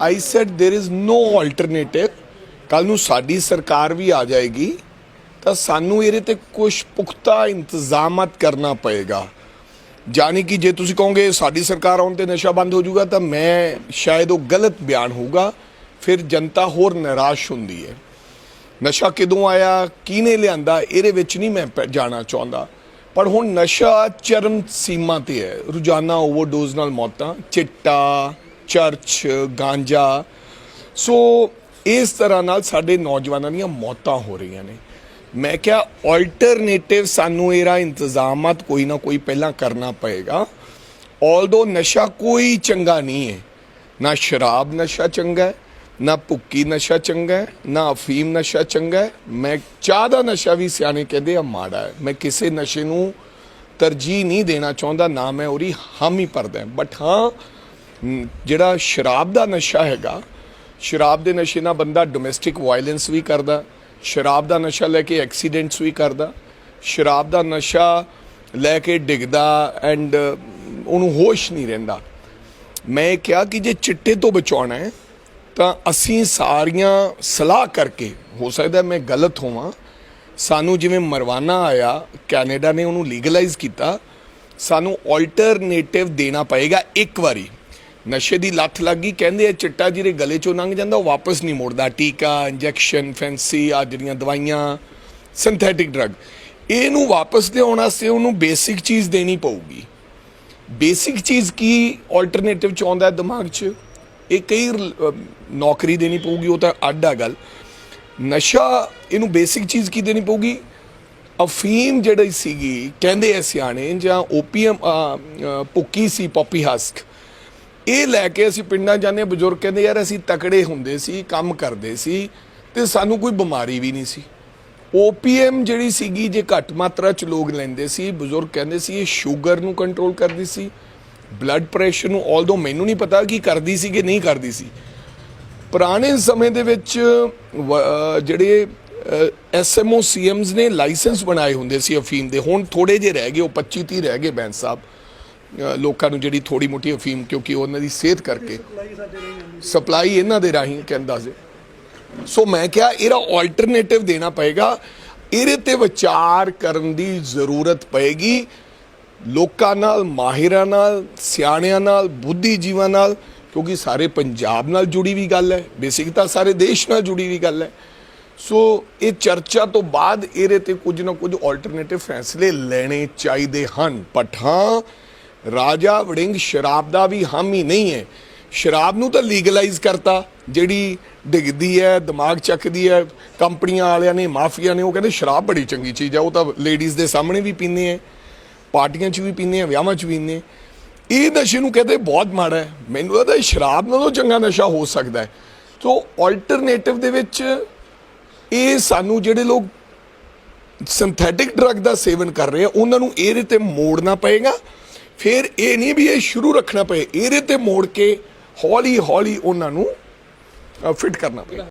I said there is no alternative ਕੱਲ ਨੂੰ ਸਾਡੀ ਸਰਕਾਰ ਵੀ ਆ ਜਾਏਗੀ ਤਾਂ ਸਾਨੂੰ ਇਹਦੇ ਤੇ ਕੁਝ ਪੁਖਤਾ ਇੰਤਜ਼ਾਮਤ ਕਰਨਾ ਪਏਗਾ ਜਾਨੀ ਕਿ ਜੇ ਤੁਸੀਂ ਕਹੋਗੇ ਸਾਡੀ ਸਰਕਾਰ ਆਉਣ ਤੇ ਨਸ਼ਾ ਬੰਦ ਹੋ ਜਾਊਗਾ ਤਾਂ ਮੈਂ ਸ਼ਾਇਦ ਉਹ ਗਲਤ ਬਿਆਨ ਹੋਊਗਾ ਫਿਰ ਜਨਤਾ ਹੋਰ ਨਿਰਾਸ਼ ਹੁੰਦੀ ਹੈ ਨਸ਼ਾ ਕਿਦੋਂ ਆਇਆ ਕਿਹਨੇ ਲਿਆਂਦਾ ਇਹਦੇ ਵਿੱਚ ਨਹੀਂ ਮੈਂ ਪ- ਜਾਣਾ ਚਾਹੁੰਦਾ ਪਰ ਹੁਣ ਨਸ਼ਾ ਚਰਮ ਸੀਮਾ ਤੇ ਹੈ ਰੋਜ਼ਾਨਾ ਓਵਰਡੋਜ਼ ਨਾਲ ਮੌਤਾਂ ਚਿੱਟਾ ਚਰਚ ਗਾਂਜਾ ਸੋ ਇਸ ਤਰ੍ਹਾਂ ਨਾਲ ਸਾਡੇ ਨੌਜਵਾਨਾਂ ਦੀਆਂ ਮੌਤਾਂ ਹੋ ਰਹੀਆਂ ਨੇ। ਮੈਂ ਕਿਹਾ ਆਲਟਰਨੇਟਿਵ ਸਾਨੂੰ ਇਹਦਾ ਇੰਤਜ਼ਾਮਤ ਕੋਈ ਨਾ ਕੋਈ ਪਹਿਲਾਂ ਕਰਨਾ ਪਏਗਾ। ਆਲਦੋ ਨਸ਼ਾ ਕੋਈ ਚੰਗਾ ਨਹੀਂ ਹੈ, ਨਾ ਸ਼ਰਾਬ ਨਸ਼ਾ ਚੰਗਾ ਹੈ, ਨਾ ਭੁੱਕੀ ਨਸ਼ਾ ਚੰਗਾ ਹੈ, ਨਾ ਅਫੀਮ ਨਸ਼ਾ ਚੰਗਾ ਹੈ। ਮੈਂ ਚਾਹ ਦਾ ਨਸ਼ਾ ਵੀ ਸਿਆਣੇ ਕਹਿੰਦੇ ਆ, ਮਾੜਾ ਹੈ। ਮੈਂ ਕਿਸੇ ਨਸ਼ੇ ਨੂੰ ਤਰਜੀਹ ਨਹੀਂ ਦੇਣਾ ਚਾਹੁੰਦਾ, ਨਾ ਮੈਂ ਉਹਦੀ ਹਾਮੀ ਭਰਦਾ ਬਟ ਹਾਂ ਜਿਹੜਾ ਸ਼ਰਾਬ ਦਾ ਨਸ਼ਾ ਹੈਗਾ, ਸ਼ਰਾਬ ਦੇ ਨਸ਼ੇ ਨਾਲ ਬੰਦਾ ਡੋਮੈਸਟਿਕ ਵਾਇਲੈਂਸ ਵੀ ਕਰਦਾ, ਸ਼ਰਾਬ ਦਾ ਨਸ਼ਾ ਲੈ ਕੇ ਐਕਸੀਡੈਂਟਸ ਵੀ ਕਰਦਾ, ਸ਼ਰਾਬ ਦਾ ਨਸ਼ਾ ਲੈ ਕੇ ਡਿੱਗਦਾ ਐਂਡ ਉਹਨੂੰ ਹੋਸ਼ ਨਹੀਂ ਰਹਿੰਦਾ। ਮੈਂ ਇਹ ਕਿਹਾ ਕਿ ਜੇ ਚਿੱਟੇ ਤੋਂ ਬਚਾਉਣਾ ਹੈ, ਤਾਂ ਅਸੀਂ ਸਾਰੀਆਂ ਸਲਾਹ ਕਰਕੇ, ਹੋ ਸਕਦਾ ਮੈਂ ਗਲਤ ਹੋਵਾਂ, ਸਾਨੂੰ ਜਿਵੇਂ ਮਰਵਾਨਾ ਆਇਆ, ਕੈਨੇਡਾ ਨੇ ਉਹਨੂੰ ਲੀਗਲਾਈਜ਼ ਕੀਤਾ, ਸਾਨੂੰ ਆਲਟਰਨੇਟਿਵ ਦੇਣਾ ਪਏਗਾ ਇੱਕ ਵਾਰੀ। ਨਸ਼ੇ ਦੀ ਲੱਤ ਲੱਗ ਗਈ। ਕਹਿੰਦੇ ਆ ਚਿੱਟਾ ਜਿਹਦੇ ਗਲੇ ਚੋਂ ਲੰਘ ਜਾਂਦਾ, ਉਹ ਵਾਪਸ ਨਹੀਂ ਮੁੜਦਾ। ਟੀਕਾ, ਇੰਜੈਕਸ਼ਨ, ਫੈਂਸੀ ਆ ਜਿਹੜੀਆਂ ਦਵਾਈਆਂ ਸਿੰਥੈਟਿਕ ਡਰੱਗ ਇਹਨੂੰ ਵਾਪਸ ਲਿਆਉਣ ਵਾਸਤੇ ਉਹਨੂੰ ਬੇਸਿਕ ਚੀਜ਼ ਦੇਣੀ ਪਊਗੀ। ਬੇਸਿਕ ਚੀਜ਼ ਕੀ ਆਲਟਰਨੇਟਿਵ ਚ ਆਉਂਦਾ ਦਿਮਾਗ 'ਚ? ਇਹ ਕਈ ਨੌਕਰੀ ਦੇਣੀ ਪਊਗੀ, ਉਹ ਤਾਂ ਅੱਡ ਆ ਗੱਲ। ਨਸ਼ਾ, ਇਹਨੂੰ ਬੇਸਿਕ ਚੀਜ਼ ਕੀ ਦੇਣੀ ਪਊਗੀ? ਅਫੀਮ ਜਿਹੜੀ ਸੀਗੀ, ਕਹਿੰਦੇ ਐ ਸਿਆਣੇ, ਜਾਂ ਓਪੀਐਮ ਪੁੱਕੀ ਸੀ ਪੋਪੀ ਹਸਕ ਇਹ ਲੈ ਕੇ ਅਸੀਂ ਪਿੰਡਾਂ ਜਾਂਦੇ ਹਾਂ, ਬਜ਼ੁਰਗ ਕਹਿੰਦੇ ਯਾਰ ਅਸੀਂ ਤਕੜੇ ਹੁੰਦੇ ਸੀ ਕੰਮ ਕਰਦੇ ਸੀ ਤੇ ਸਾਨੂੰ ਕੋਈ ਬਿਮਾਰੀ ਵੀ ਨਹੀਂ ਸੀ। ਓਪੀਐਮ ਜਿਹੜੀ ਸੀਗੀ ਜੇ ਘੱਟ ਮਾਤਰਾ ਚ ਲੋਕ ਲੈਂਦੇ ਸੀ ਬਜ਼ੁਰਗ ਕਹਿੰਦੇ ਸੀ ਇਹ ਸ਼ੂਗਰ ਨੂੰ ਕੰਟਰੋਲ ਕਰਦੀ ਸੀ ਬਲੱਡ ਪ੍ਰੈਸ਼ਰ ਨੂੰ ਆਲਦੋ ਮੈਨੂੰ ਨਹੀਂ ਪਤਾ ਕੀ ਕਰਦੀ ਸੀ ਕਿ ਨਹੀਂ ਕਰਦੀ ਸੀ। ਪੁਰਾਣੇ ਸਮੇਂ ਦੇ ਵਿੱਚ ਵ- ਅਹ ਜਿਹੜੇ ਐਸਐਮਓ ਸੀਐਮਸ ਨੇ ਲਾਇਸੈਂਸ ਬਣਾਏ ਹੁੰਦੇ ਸੀ ਅਫੀਮ ਦੇ। ਹੁਣ ਥੋੜੇ ਜਿਹੇ ਰਹਿ ਗਏ ਉਹ 25 30 ਰਹਿ ਗਏ ਬੈਂਸ ਸਾਹਿਬ। ਲੋਕਾਂ ਨੂੰ ਜਿਹੜੀ ਥੋੜੀ ਮੋਟੀ ਅਫੀਮ, ਕਿਉਂਕਿ ਉਹਨਾਂ ਦੀ ਸਿਹਤ ਕਰਕੇ। ਸਪਲਾਈ ਇਹਨਾਂ ਦੇ ਰਾਹੀਂ ਕਹਿੰਦਾ ਸੀ। ਸੋ ਮੈਂ ਕਿਹਾ, ਇਹਦਾ ਆਲਟਰਨੇਟਿਵ ਦੇਣਾ ਪਏਗਾ। ਇਹਦੇ ਤੇ ਵਿਚਾਰ ਕਰਨ ਦੀ ਜ਼ਰੂਰਤ ਪਏਗੀ। ਲੋਕਾਂ ਨਾਲ, ਮਾਹਿਰਾਂ ਨਾਲ, ਸਿਆਣਿਆਂ ਨਾਲ, ਬੁੱਧੀਜੀਵਾਂ ਨਾਲ, ਕਿਉਂਕਿ ਸਾਰੇ ਪੰਜਾਬ ਨਾਲ ਜੁੜੀ ਵੀ ਗੱਲ ਹੈ। ਬੇਸਿਕ ਤਾਂ ਸਾਰੇ ਦੇਸ਼ ਨਾਲ ਜੁੜੀ ਵੀ ਗੱਲ ਹੈ। ਸੋ ਇਹ ਚਰਚਾ ਤੋਂ ਬਾਅਦ ਇਹਦੇ ਤੇ ਕੁਝ ਨਾ ਕੁਝ ਆਲਟਰਨੇਟਿਵ ਫੈਸਲੇ ਲੈਣੇ ਚਾਹੀਦੇ ਹਨ। ਪਠਾਂ ਰਾਜਾ ਵੜਿੰਗ ਸ਼ਰਾਬ ਦਾ ਵੀ ਹਾਮੀ ਨਹੀਂ ਹੈ। ਸ਼ਰਾਬ ਨੂੰ ਤਾਂ ਲੀਗਲਾਈਜ਼ ਕਰਤਾ, ਜਿਹੜੀ ਡਿੱਗਦੀ ਹੈ, ਦਿਮਾਗ ਚੱਕਦੀ ਹੈ, ਕੰਪਨੀਆਂ ਵਾਲਿਆਂ ਨੇ, ਮਾਫੀਆ ਨੇ, ਉਹ ਕਹਿੰਦੇ ਸ਼ਰਾਬ ਬੜੀ ਚੰਗੀ ਚੀਜ਼ ਹੈ, ਉਹ ਤਾਂ ਲੇਡੀਜ਼ ਦੇ ਸਾਹਮਣੇ ਵੀ ਪੀਂਦੇ ਆ ਪਾਰਟੀਆਂ 'ਚ ਵੀ ਪੀਂਦੇ ਆ ਵਿਆਹਾਂ 'ਚ ਵੀ ਪੀਂਦੇ ਇਹ ਨਸ਼ੇ ਨੂੰ ਕਹਿੰਦੇ ਬਹੁਤ ਮਾੜਾ ਹੈ। ਮੈਨੂੰ ਲੱਗਦਾ ਸ਼ਰਾਬ ਨਾਲੋਂ ਚੰਗਾ ਨਸ਼ਾ ਹੋ ਸਕਦਾ ਹੈ। ਸੋ ਆਲਟਰਨੇਟਿਵ ਦੇ ਵਿੱਚ ਇਹ ਸਾਨੂੰ ਜਿਹੜੇ ਲੋਕ ਸਿੰਥੈਟਿਕ ਡਰੱਗ ਦਾ ਸੇਵਨ ਕਰ ਰਹੇ ਆ ਉਹਨਾਂ ਨੂੰ ਇਹਦੇ ਤੇ ਮੋੜਨਾ ਪਏਗਾ। ਫਿਰ ਇਹ ਨਹੀਂ ਵੀ ਇਹ ਸ਼ੁਰੂ ਰੱਖਣਾ ਪਏ, ਇਹਦੇ ਤੇ ਮੋੜ ਕੇ ਹੌਲੀ ਹੌਲੀ ਉਹਨਾਂ ਨੂੰ ਫਿਟ ਕਰਨਾ ਪਏਗਾ